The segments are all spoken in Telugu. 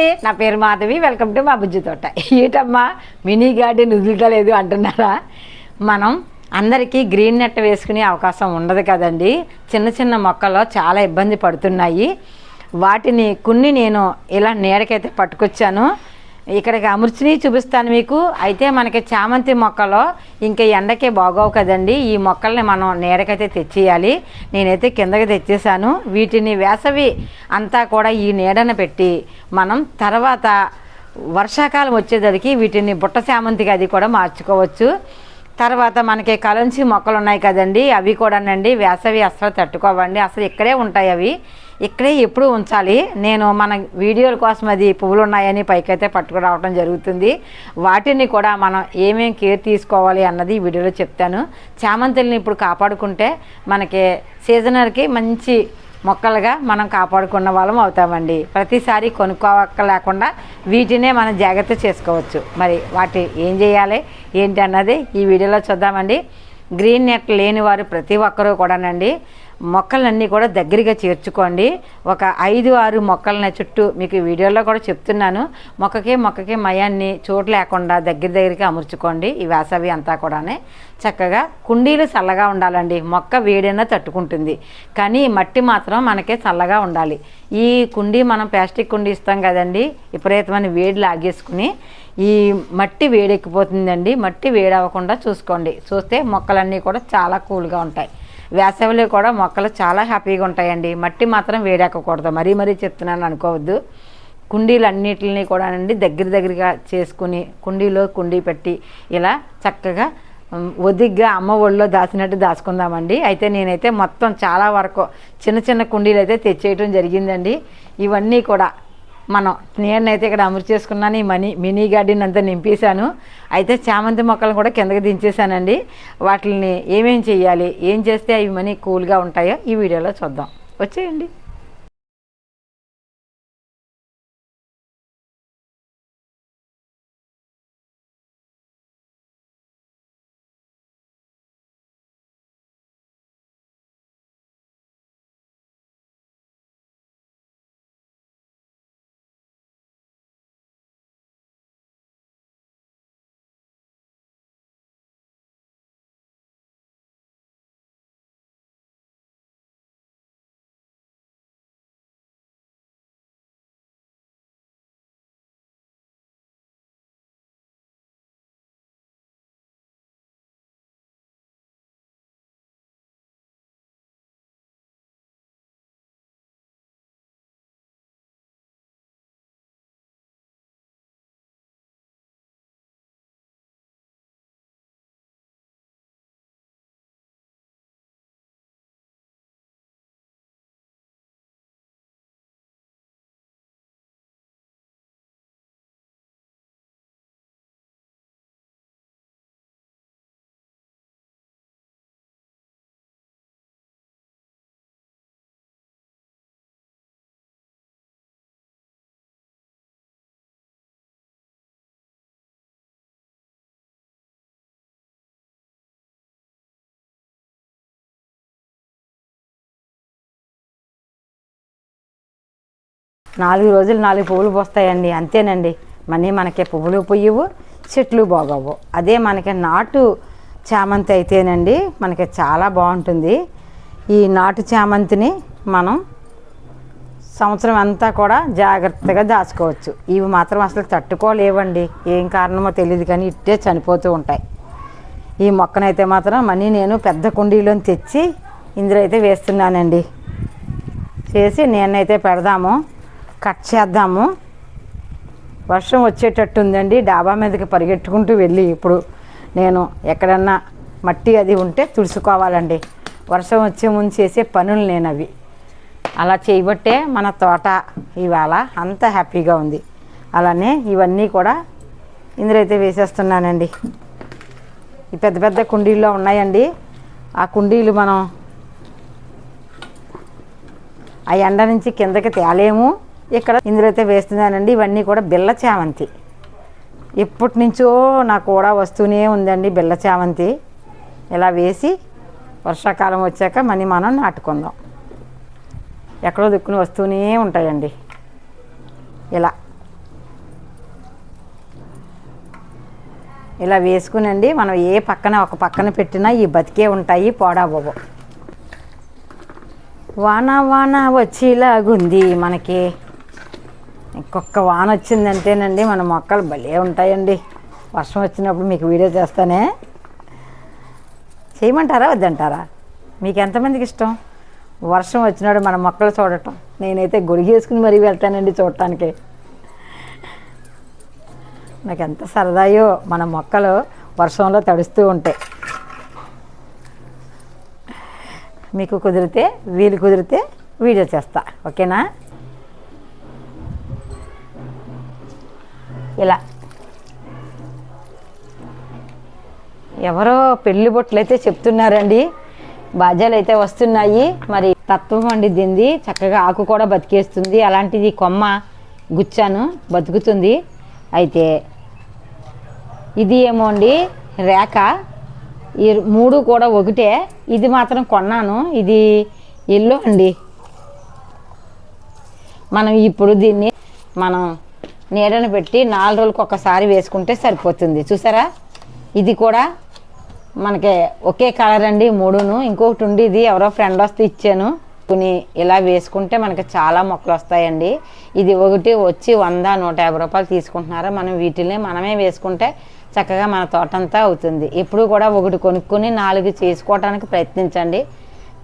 అండి. నా పేరు మాధవి వెల్కమ్ టు మా బుజ్జి తోట. ఏటమ్మా మినీ గార్డెన్ వదులుతలేదు అంటున్నారా? మనం అందరికీ గ్రీన్ నెట్ వేసుకునే అవకాశం ఉండదు కదండి. చిన్న చిన్న మొక్కలు చాలా ఇబ్బంది పడుతున్నాయి. వాటిని కొన్ని నేను ఇలా నీడకైతే పట్టుకొచ్చాను. ఇక్కడికి అమృతిని చూపిస్తాను మీకు. అయితే మనకి చామంతి మొక్కలో ఇంకా ఎండకే బాగోవు కదండి. ఈ మొక్కల్ని మనం నీడకైతే తెచ్చేయాలి. నేనైతే కిందకి తెచ్చేసాను వీటిని వేసవి అంతా కూడా ఈ నీడన పెట్టి మనం తర్వాత వర్షాకాలం వచ్చేసరికి వీటిని బుట్ట చామంతికి అది కూడా మార్చుకోవచ్చు. తర్వాత మనకి కలంచి మొక్కలు ఉన్నాయి కదండి. అవి కూడానండి వేసవి అసలు తట్టుకోవండి. అసలు ఇక్కడే ఉంటాయి అవి. ఇక్కడే ఎప్పుడు ఉంచాలి. నేను మన వీడియోల కోసం అది పువ్వులు ఉన్నాయని పైకైతే పట్టుకురావడం జరుగుతుంది. వాటిని కూడా మనం ఏమేమి కేర్ తీసుకోవాలి అన్నది ఈ వీడియోలో చెప్తాను. చామంతుల్ని ఇప్పుడు కాపాడుకుంటే మనకి సీజనల్కి మంచి మొక్కలుగా మనం కాపాడుకున్న వాళ్ళం అవుతామండి. ప్రతిసారి కొనుక్కోవక్క లేకుండా వీటినే మనం జాగ్రత్త చేసుకోవచ్చు. మరి వాటి ఏం చేయాలి ఏంటి అన్నది ఈ వీడియోలో చూద్దామండి. గ్రీన్ నెట్ లేని వారు ప్రతి ఒక్కరూ కూడానండి. మొక్కలన్నీ కూడా దగ్గరగా చేర్చుకోండి. ఒక ఐదు ఆరు మొక్కలని చుట్టూ మీకు వీడియోలో కూడా చెప్తున్నాను. మొక్కకి మొక్కకి మయాన్ని చోటు లేకుండా దగ్గర దగ్గరికి అమర్చుకోండి ఈ వేసవి అంతా కూడానే. చక్కగా కుండీలు చల్లగా ఉండాలండి. మొక్క వేడైనా తట్టుకుంటుంది. కానీ మట్టి మాత్రం మనకే చల్లగా ఉండాలి. ఈ కుండీ మనం ప్లాస్టిక్ కుండీ ఇస్తాం కదండి. విపరీతమైన వేడి లాగేసుకుని ఈ మట్టి వేడెక్కిపోతుందండి. మట్టి వేడవ్వకుండా చూసుకోండి. చూస్తే మొక్కలన్నీ కూడా చాలా కూల్గా ఉంటాయి. వేసవిలో కూడా మొక్కలు చాలా హ్యాపీగా ఉంటాయండి. మట్టి మాత్రం వేడెక్కకూడదు. మరీ మరీ చెప్తున్నాను అనుకోవద్దు. కుండీలు అన్నిటిని కూడా అండి దగ్గర దగ్గరగా చేసుకుని కుండీలో కుండీ పెట్టి ఇలా చక్కగా ఒదిగ్గా అమ్మ ఒళ్ళో దాచినట్టు దాచుకుందామండి. అయితే నేనైతే మొత్తం చాలా వరకు చిన్న చిన్న కుండీలు అయితే తెచ్చేయటం జరిగిందండి. ఇవన్నీ కూడా మనం నేనైతే ఇక్కడ అమృతి చేసుకున్నాను ఈ మనీ మినీ గార్డెన్ అంతా నింపేశాను. అయితే చామంతి మొక్కలను కూడా కిందకి దించేశానండి. వాటిని ఏమేం చేయాలి ఏం చేస్తే అవి మనీ కూల్గా ఉంటాయో ఈ వీడియోలో చూద్దాం. వచ్చేయండి. నాలుగు రోజులు నాలుగు పువ్వులు పోస్తాయండి అంతేనండి. మనీ మనకి పువ్వులు పొయ్యవు చెట్లు బాగోవు అదే మనకి నాటు చామంతి అయితేనండి మనకి చాలా బాగుంటుంది. ఈ నాటు చామంతిని మనం సంవత్సరం అంతా కూడా జాగ్రత్తగా దాచుకోవచ్చు. ఇవి మాత్రం అసలు తట్టుకోలేవండి. ఏం కారణమో తెలియదు కానీ ఇట్టే చనిపోతూ ఉంటాయి. ఈ మొక్కనైతే మాత్రం మనీ నేను పెద్ద కుండీలో తెచ్చి ఇందులో అయితే వేస్తున్నానండి. చేసి నేనైతే పెడదాము. కట్ చేద్దాము. వర్షం వచ్చేటట్టు ఉందండి డాబా మీదకి పరిగెట్టుకుంటూ వెళ్ళి ఇప్పుడు నేను ఎక్కడన్నా మట్టి అది ఉంటే తుడుచుకోవాలండి. వర్షం వచ్చే ముందు చేసే పనులు నేను అవి అలా చేయబట్టే మన తోట ఇవాళ అంత హ్యాపీగా ఉంది. అలానే ఇవన్నీ కూడా ఇందులో అయితే వేసేస్తున్నానండి. ఈ పెద్ద పెద్ద కుండీల్లో ఉన్నాయండి. ఆ కుండీలు మనం ఆ ఎండ నుంచి కిందకి తేలేము. ఇక్కడ ఇందులో అయితే వేస్తున్నానండి. ఇవన్నీ కూడా బిల్ల చామంతి. ఎప్పటి నుంచో నాకు కూడా వస్తూనే ఉందండి బిల్ల చామంతి. ఇలా వేసి వర్షాకాలం వచ్చాక మనీ మనం నాటుకుందాం. ఎక్కడో దిక్కుని వస్తూనే ఉంటాయండి. ఇలా. ఇలా వేసుకునండి. మనం ఏ పక్కన ఒక పక్కన పెట్టినా ఈ బతికే ఉంటాయి పోడాబోబో వాన వాన వచ్చేలాగుంది మనకి. ఇంకొక వాన వచ్చిందంటేనండి మన మొక్కలు భలే ఉంటాయండి. వర్షం వచ్చినప్పుడు మీకు వీడియో చేస్తానే. చేయమంటారా వద్దంటారా? మీకు ఎంతమందికి ఇష్టం? వర్షం వచ్చినాడు మన మొక్కలు చూడటం. నేనైతే గొడిగేసుకుని మరీ వెళ్తానండి చూడటానికి. నాకు ఎంత సరదాయో మన మొక్కలు వర్షంలో తడుస్తూ ఉంటాయి. మీకు కుదిరితే వీలు కుదిరితే వీడియో చేస్తా. ఓకేనా? ఇలా. ఎవరో పెళ్ళి బొట్లు అయితే చెప్తున్నారండి. బాధ్యాలు అయితే వస్తున్నాయి. మరి తత్వం వండిద్దింది. చక్కగా ఆకు కూడా బతికేస్తుంది. అలాంటిది కొమ్మ గుచ్చాను బతుకుతుంది. అయితే ఇది ఏమో అండి రేఖ. ఈ మూడు కూడా ఒకటే. ఇది మాత్రం కొన్నాను. ఇది ఎల్లో అండి. మనం ఇప్పుడు దీన్ని మనం నీడను పెట్టి నాలుగు రోజులకు ఒకసారి వేసుకుంటే సరిపోతుంది. చూసారా? ఇది కూడా మనకి ఒకే కలర్ అండి మూడును. ఇంకొకటి ఉండి ఇది ఎవరో ఫ్రెండ్ వస్తే ఇచ్చాను. కొన్ని ఇలా వేసుకుంటే మనకి చాలా మొక్కలు వస్తాయండి. ఇది ఒకటి వచ్చి వంద నూట యాభై రూపాయలు తీసుకుంటున్నారు? మనం వీటిని మనమే వేసుకుంటే చక్కగా మన తోటంతా అవుతుంది. ఎప్పుడు కూడా ఒకటి కొనుక్కొని నాలుగు చేసుకోవడానికి ప్రయత్నించండి.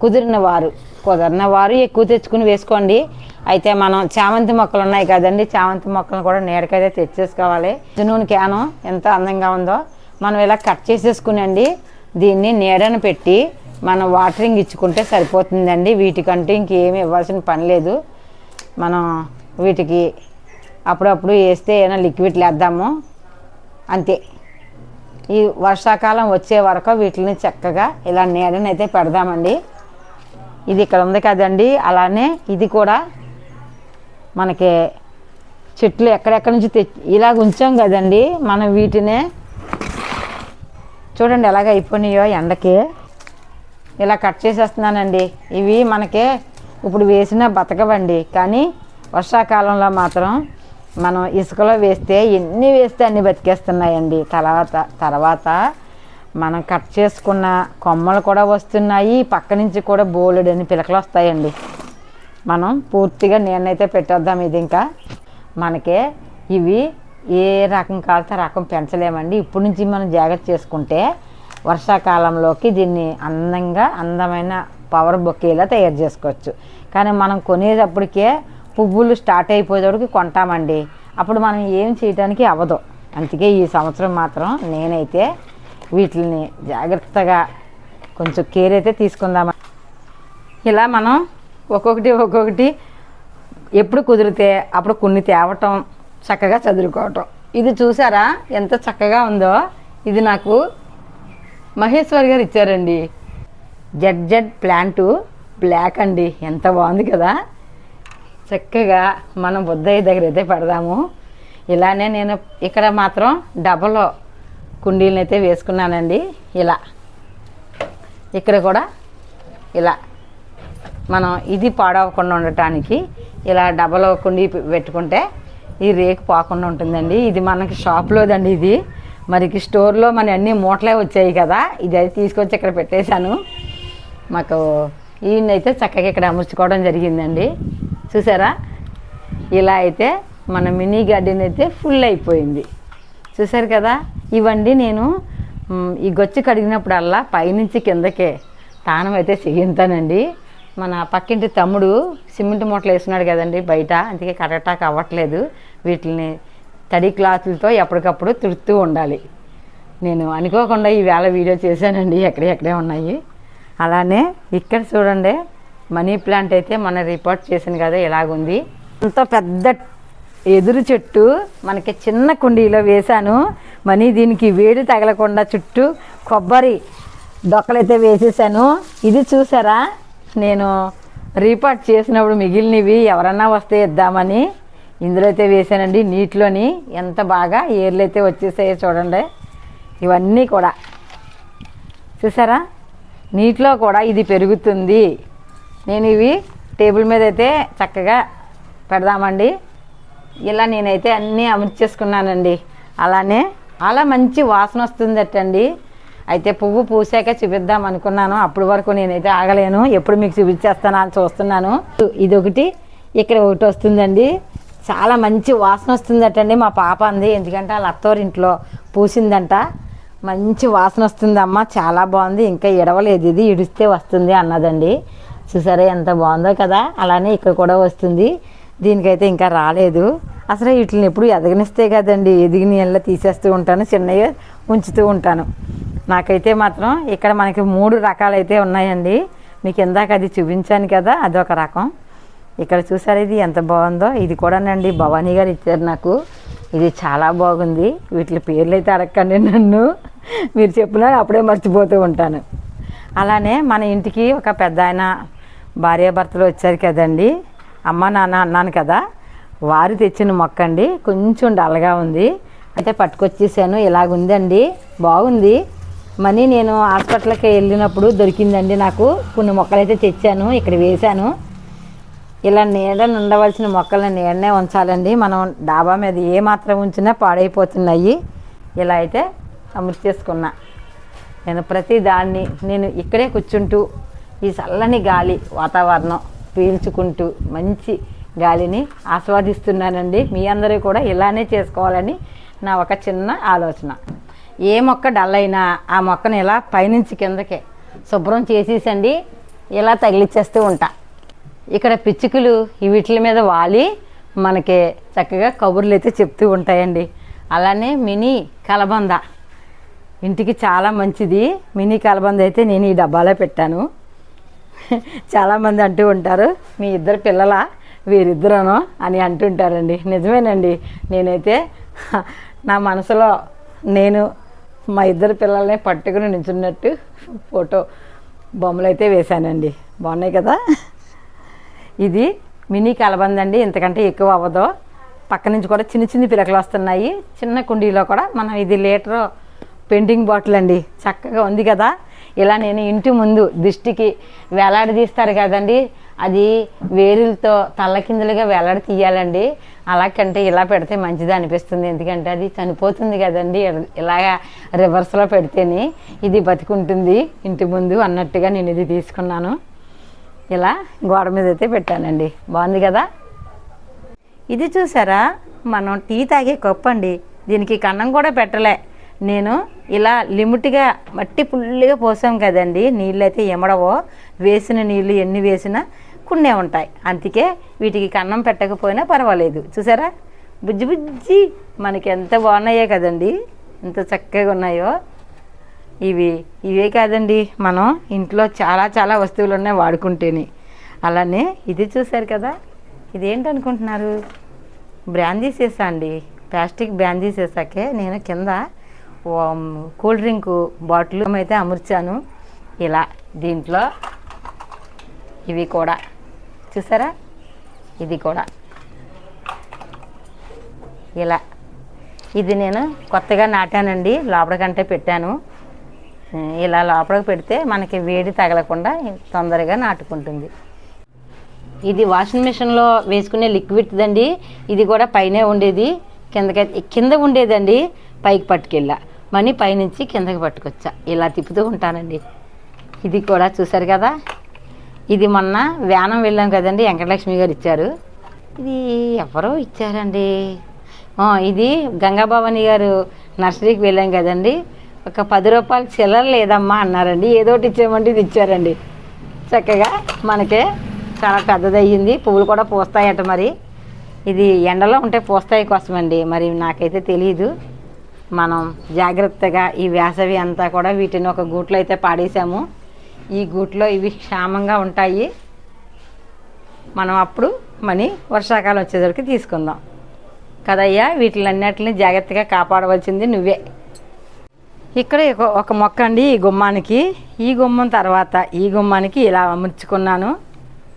కుదిరిన వారు కుదిరిన వారు ఎక్కువ తెచ్చుకుని వేసుకోండి. అయితే మనం చామంతి మొక్కలు ఉన్నాయి కదండి. చామంతి మొక్కలను కూడా నీడకైతే తెచ్చేసుకోవాలి. నూనె క్యాను ఎంత అందంగా ఉందో. మనం ఇలా కట్ చేసేసుకునండి. దీన్ని నీడను పెట్టి మనం వాటరింగ్ ఇచ్చుకుంటే సరిపోతుందండి. వీటికంటే ఇంకేమి ఇవ్వాల్సిన పని లేదు. మనం వీటికి అప్పుడప్పుడు వేస్తే ఏమైనా లిక్విడ్లు వేద్దాము. అంతే. ఈ వర్షాకాలం వచ్చే వరకు వీటిని చక్కగా ఇలా నీడనైతే పెడదామండి. ఇది ఇక్కడ ఉంది కదండి. అలానే ఇది కూడా మనకి చెట్లు ఎక్కడెక్కడి నుంచి తెచ్చి ఇలాగ ఉంచాం కదండి. మనం వీటినే చూడండి ఎలాగ అయిపోయినాయో ఎండకి. ఇలా కట్ చేసేస్తున్నానండి. ఇవి మనకి ఇప్పుడు వేసిన బతకవండి. కానీ వర్షాకాలంలో మాత్రం మనం ఇసుకలో వేస్తే ఎన్ని వేస్తే అన్ని బతికేస్తున్నాయండి. తర్వాత తర్వాత మనం కట్ చేసుకున్న కొమ్మలు కూడా వస్తున్నాయి. పక్క నుంచి కూడా బోలెడని పిలకలు వస్తాయండి. మనం పూర్తిగా నేనైతే పెట్టేద్దాం ఇది ఇంకా. మనకే ఇవి ఏ రకం కాలితే ఆ రకం పెంచలేమండి. ఇప్పటి నుంచి మనం జాగ్రత్త చేసుకుంటే వర్షాకాలంలోకి దీన్ని అందంగా అందమైన పవర్ బొకేలా తయారు చేసుకోవచ్చు. కానీ మనం కొనేటప్పటికే పువ్వులు స్టార్ట్ అయిపోయేటప్పటికి కొంటామండి. అప్పుడు మనం ఏం చేయడానికి అవ్వదు. అందుకే ఈ సంవత్సరం మాత్రం నేనైతే వీటిని జాగ్రత్తగా కొంచెం కేర్ అయితే తీసుకుందామా. ఇలా మనం ఒక్కొక్కటి ఒక్కొక్కటి ఎప్పుడు కుదిరితే అప్పుడు కొన్ని తేవటం చక్కగా చదువుకోవటం. ఇది చూసారా? ఎంత చక్కగా ఉందో? ఇది నాకు మహేశ్వర్ గారు ఇచ్చారండి. జడ్ జడ్ ప్లాంటు బ్లాక్ అండి. ఎంత బాగుంది కదా? చక్కగా మనం బుద్ధయ్య దగ్గర అయితే పెడదాము. ఇలానే నేను ఇక్కడ మాత్రం డబలో కుండీలను అయితే వేసుకున్నానండి. ఇలా. ఇక్కడ కూడా ఇలా. మనం ఇది పాడవకుండా ఉండటానికి ఇలా డబల్ కుండీ పెట్టుకుంటే ఈ రేకు పోకుండా ఉంటుందండి. ఇది మనకి షాప్లోదండి ఇది. మనకి స్టోర్లో మన అన్ని మూటలే వచ్చాయి కదా. ఇది అయితే తీసుకొచ్చి ఇక్కడ పెట్టేశాను. మాకు ఈయనైతే చక్కగా ఇక్కడ అమర్చుకోవడం జరిగిందండి. చూసారా? ఇలా అయితే మన మినీ గార్డెన్ అయితే ఫుల్ అయిపోయింది. చూశారు కదా? ఇవండి నేను ఈ గొచ్చి కడిగినప్పుడల్లా పైనుంచి కిందకే తానం అయితే చేయింతానండి మన పక్కింటి తమ్ముడు సిమెంట్ మూటలు వేస్తున్నాడు కదండి బయట అందుకే కరెక్టాక్ అవ్వట్లేదు. వీటిని తడి క్లాత్లతో ఎప్పటికప్పుడు తుడుతూ ఉండాలి. నేను అనుకోకుండా ఈ వేళ వీడియో చేశానండి ఎక్కడెక్కడే ఉన్నాయి. అలానే ఇక్కడ చూడండి మనీ ప్లాంట్ అయితే మన రిపోర్ట్ చేసింది కదా ఇలాగుంది. అంత పెద్ద ఎదురు చెట్టు మనకి చిన్న కుండీలో వేశాను. మనీ దీనికి వేడి తగలకుండా చుట్టూ కొబ్బరి డొక్కలైతే వేసేసాను. ఇది చూసారా? నేను రీపాట్ చేసినప్పుడు మిగిలినవి ఎవరన్నా వస్తే ఇద్దామని ఇందులో అయితే వేసానండి నీటిలోని. ఎంత బాగా ఏర్లు అయితే వచ్చేసాయో చూడండి. ఇవన్నీ కూడా. చూసారా? నీటిలో కూడా ఇది పెరుగుతుంది. నేను ఇవి టేబుల్ మీద అయితే చక్కగా పెడదామండి. ఇలా నేనైతే అన్నీ అమర్చేసుకున్నానండి అలానే చాలా మంచి వాసన వస్తుందటండి. అయితే పువ్వు పూసాక చూపిద్దాం అనుకున్నాను. అప్పటి వరకు నేనైతే ఆగలేను. ఎప్పుడు మీకు చూపించేస్తాను అని చూస్తున్నాను. ఇది ఒకటి ఇక్కడ ఒకటి వస్తుందండి. చాలా మంచి వాసన వస్తుందటండి మా పాప అంది ఎందుకంటే వాళ్ళ అత్తవారింట్లో పూసిందంట. మంచి వాసన వస్తుందమ్మా. చాలా బాగుంది. ఇంకా ఇడవలేదు ఇది ఇడిస్తే వస్తుంది అన్నదండి. చూసారా ఎంత బాగుందో కదా. అలానే ఇక్కడ కూడా వస్తుంది. దీనికైతే ఇంకా రాలేదు. అసలు వీటిని ఎప్పుడు ఎదగనిస్తే కదండి. ఎదిగిన ఎలా తీసేస్తూ ఉంటాను చిన్నవి ఉంచుతూ ఉంటాను. నాకైతే మాత్రం ఇక్కడ మనకి మూడు రకాలైతే ఉన్నాయండి. మీకు ఇందాక అది చూపించాను కదా అదొక రకం. ఇక్కడ చూసారు ఇది ఎంత బాగుందో? ఇది కూడానండి భవానీ గారు ఇచ్చారు నాకు. ఇది చాలా బాగుంది. వీటి పేర్లు అయితే అడగండి నన్ను. మీరు చెప్పినా అప్పుడే మర్చిపోతూ ఉంటాను. అలానే మన ఇంటికి ఒక పెద్ద ఆయన భార్యాభర్తలు వచ్చారు కదండి. అమ్మ నాన్న అన్నాను కదా వారు తెచ్చిన మొక్క అండి కొంచెం డల్గా ఉంది. అయితే పట్టుకొచ్చేసాను ఇలాగుందండి బాగుంది. మనీ నేను హాస్పిటల్కి వెళ్ళినప్పుడు దొరికిందండి నాకు. కొన్ని మొక్కలు అయితే తెచ్చాను ఇక్కడ వేశాను. ఇలా నీడని ఉండవలసిన మొక్కలను నీడనే ఉంచాలండి. మనం డాబా మీద ఏ మాత్రం ఉంచినా పాడైపోతున్నాయి. ఇలా అయితే అమర్చేసుకున్నా నేను ప్రతి దాన్ని నేను ఇక్కడే కూర్చుంటూ ఈ చల్లని గాలి వాతావరణం పీల్చుకుంటూ మంచి గాలిని ఆస్వాదిస్తున్నానండి. మీ అందరూ కూడా ఇలానే చేసుకోవాలని నా ఒక చిన్న ఆలోచన. ఏ మొక్క డల్ అయినా ఆ మొక్కను ఇలా పైనుంచి కిందకే శుభ్రం చేసేసండి. ఇలా తగిలిచ్చేస్తూ ఉంటా. ఇక్కడ పిచ్చుకలు ఈ వీటి మీద వాలి మనకి చక్కగా కబుర్లు అయితే చెప్తూ ఉంటాయండి. అలానే మినీ కలబంద. ఇంటికి చాలా మంచిది. మినీ కలబంద అయితే నేను ఈ డబ్బాలో పెట్టాను. చాలామంది అంటూ ఉంటారు మీ ఇద్దరు పిల్లల? వీరిద్దరను? అని అంటుంటారండి నిజమేనండి. నేనైతే నా మనసులో నేను మా ఇద్దరు పిల్లల్ని పట్టుకుని నించున్నట్టు ఫోటో బొమ్మలు అయితే వేశానండి. బాగున్నాయి కదా? ఇది మినీ కలబంద అండి. ఇంతకంటే ఎక్కువ అవ్వదు. పక్క నుంచి కూడా చిన్న చిన్న పిలకలు వస్తున్నాయి. చిన్న కుండీలో కూడా మనం ఇది లీటర్ పెయింటింగ్ బాటిల్ అండి. చక్కగా ఉంది కదా. ఇలా నేను ఇంటి ముందు దిష్టికి వేలాడదీస్తారు కదండి. అది వేరులతో తల్లకిందులుగా వేలాడి తీయాలండి. అలా కంటే ఇలా పెడితే మంచిది అనిపిస్తుంది. ఎందుకంటే అది చనిపోతుంది కదండి. ఇలాగా రివర్స్లో పెడితేనే ఇది బతికుంటుంది. ఇంటి ముందు అన్నట్టుగా నేను ఇది తీసుకున్నాను. ఇలా గోడ మీద అయితే పెట్టానండి. బాగుంది కదా? ఇది చూసారా? మనం టీ తాగే కప్పు అండి. దీనికి కన్నం కూడా పెట్టలే. నేను ఇలా లిమిట్గా మట్టి ఫుల్గా పోసాం కదండి నీళ్ళు అయితే ఎమడవో వేసిన నీళ్ళు ఎన్ని వేసినా కున్నే ఉంటాయి. అందుకే వీటికి కన్నం పెట్టకపోయినా పర్వాలేదు. చూసారా? బుజ్జి బుజ్జి మనకి ఎంత బాగున్నాయో కదండి ఎంత చక్కగా ఉన్నాయో. ఇవి ఇవే కాదండి మనం ఇంట్లో చాలా చాలా వస్తువులు ఉన్నాయి వాడుకుంటేనే. అలానే ఇది చూసారు కదా ఇదేంటి అనుకుంటున్నారు బ్రాందీ సీసా అండి. ప్లాస్టిక్ బ్రాందీ సీసాకే నేను కింద కూల్ డ్రింక్ బాటిల్ అయితే అమర్చాను. ఇలా దీంట్లో ఇవి కూడా. చూసారా? ఇది కూడా. ఇలా. ఇది నేను కొత్తగా నాటానండి. లోపలికంటే పెట్టాను. ఇలా లోపలికి పెడితే మనకి వేడి తగలకుండా తొందరగా నాటుకుంటుంది. ఇది వాషింగ్ మిషన్లో వేసుకునే లిక్విడ్ అండి ఇది కూడా పైనే ఉండేది. కిందకి కింద ఉండేదండి. పైకి పట్టుకెళ్ళా. మనీ పైనుంచి కిందకి పట్టుకొచ్చా. ఇలా తిప్పుతూ ఉంటానండి. ఇది కూడా చూసారు కదా? ఇది మొన్న వ్యానం వెళ్ళాం కదండి వెంకటలక్ష్మి గారు ఇచ్చారు. ఇది ఎవరో ఇచ్చారండి? ఇది గంగాభవాని గారు నర్సరీకి వెళ్ళాం కదండి. ఒక పది రూపాయలు చిల్లర లేదమ్మా అన్నారండి. ఏదో ఒకటి ఇచ్చామంటే ఇది ఇచ్చారండి. చక్కగా మనకే చాలా పెద్దదయ్యింది. పువ్వులు కూడా పూస్తాయట మరి. ఇది ఎండలో ఉంటే పూస్తాయి కోసమండి. మరి నాకైతే తెలియదు మనం జాగ్రత్తగా ఈ వేసవి అంతా కూడా వీటిని ఒక గూట్లో అయితే పాడేసాము ఈ గూట్లో ఇవి క్షేమంగా ఉంటాయి. మనం అప్పుడు మనీ వర్షాకాలం వచ్చేసరికి తీసుకుందాం. కదయ్యా వీటిలన్నిటిని జాగ్రత్తగా కాపాడవలసింది నువ్వే. ఇక్కడ ఒక- మొక్క అండి ఈ గుమ్మానికి. ఈ గుమ్మం తర్వాత ఈ గుమ్మానికి ఇలా అమర్చుకున్నాను.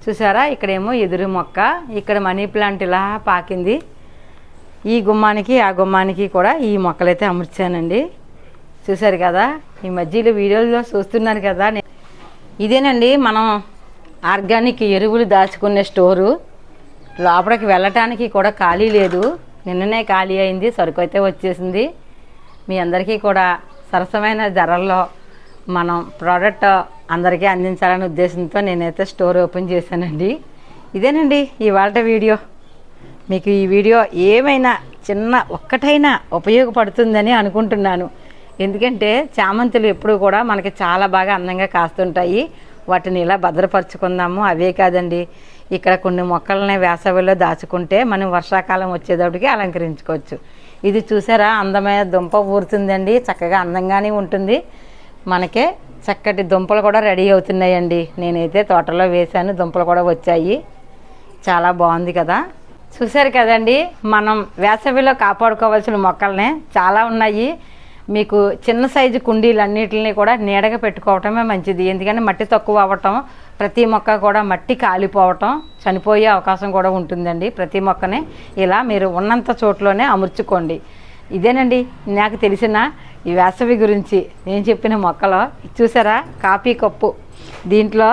చూసారా ఇక్కడేమో ఎదురు మొక్క ఇక్కడ మనీ ప్లాంట్ ఇలా పాకింది. ఈ గుమ్మానికి ఆ గుమ్మానికి కూడా ఈ మొక్కలైతే అమర్చానండి. చూశారు కదా? ఈ మధ్యలో వీడియోలో చూస్తున్నారు కదా? ఇదేనండి మనం ఆర్గానిక్ ఎరువులు దాచుకునే స్టోరు. లోపలికి వెళ్ళటానికి కూడా ఖాళీ లేదు. నిన్ననే ఖాళీ అయింది సరుకు అయితే వచ్చేసింది. మీ అందరికీ కూడా సరసమైన ధరల్లో మనం ప్రోడక్ట్ అందరికీ అందించాలనే ఉద్దేశంతో నేనైతే స్టోర్ ఓపెన్ చేశానండి. ఇదేనండి ఇవాళ వీడియో. మీకు ఈ వీడియో ఏమైనా చిన్న ఒక్కటైనా ఉపయోగపడుతుందని అనుకుంటున్నాను. ఎందుకంటే చామంతులు ఎప్పుడు కూడా మనకి చాలా బాగా అందంగా కాస్తుంటాయి. వాటిని ఇలా భద్రపరుచుకుందాము. అవే కాదండి. ఇక్కడ కొన్ని మొక్కల్ని వేసవిలో దాచుకుంటే మనం వర్షాకాలం వచ్చేటప్పటికి అలంకరించుకోవచ్చు. ఇది చూసారా? అందమైన దుంప ఊరుతుందండి. చక్కగా అందంగానే ఉంటుంది. మనకే చక్కటి దుంపలు కూడా రెడీ అవుతున్నాయండి. నేనైతే తోటలో వేశాను. దుంపలు కూడా వచ్చాయి. చాలా బాగుంది కదా? చూశారు కదండి మనం వేసవిలో కాపాడుకోవాల్సిన మొక్కలనే చాలా ఉన్నాయి. మీకు చిన్న సైజు కుండీలన్నిటిని కూడా నీడగా పెట్టుకోవటమే మంచిది. ఎందుకంటే మట్టి తక్కువ అవ్వటం ప్రతి మొక్క కూడా మట్టి కాలిపోవటం చనిపోయే అవకాశం కూడా ఉంటుందండి ప్రతి మొక్కని. ఇలా మీరు ఉన్నంత చోట్లోనే అమర్చుకోండి. ఇదేనండి నాకు తెలిసిన ఈ వేసవి గురించి నేను చెప్పిన మొక్కలో చూసారా? Coffee cup. దీంట్లో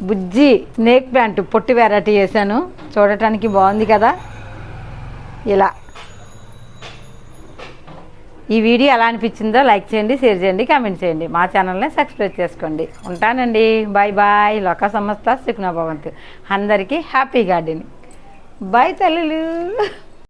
బుజ్జి స్నేక్ ప్యాంట్ పొట్టి వెరైటీ వేసాను చూడటానికి బాగుంది కదా? ఇలా. ఈ వీడియో ఎలా అనిపించిందో లైక్ చేయండి షేర్ చేయండి కామెంట్ చేయండి. మా ఛానల్ని సబ్స్క్రైబ్ చేసుకోండి. ఉంటానండి. బాయ్ బాయ్ లోక సంస్థ సుఖ్నా భవంతు అందరికీ హ్యాపీ గార్డెనింగ్ బాయ్ తల్లులు.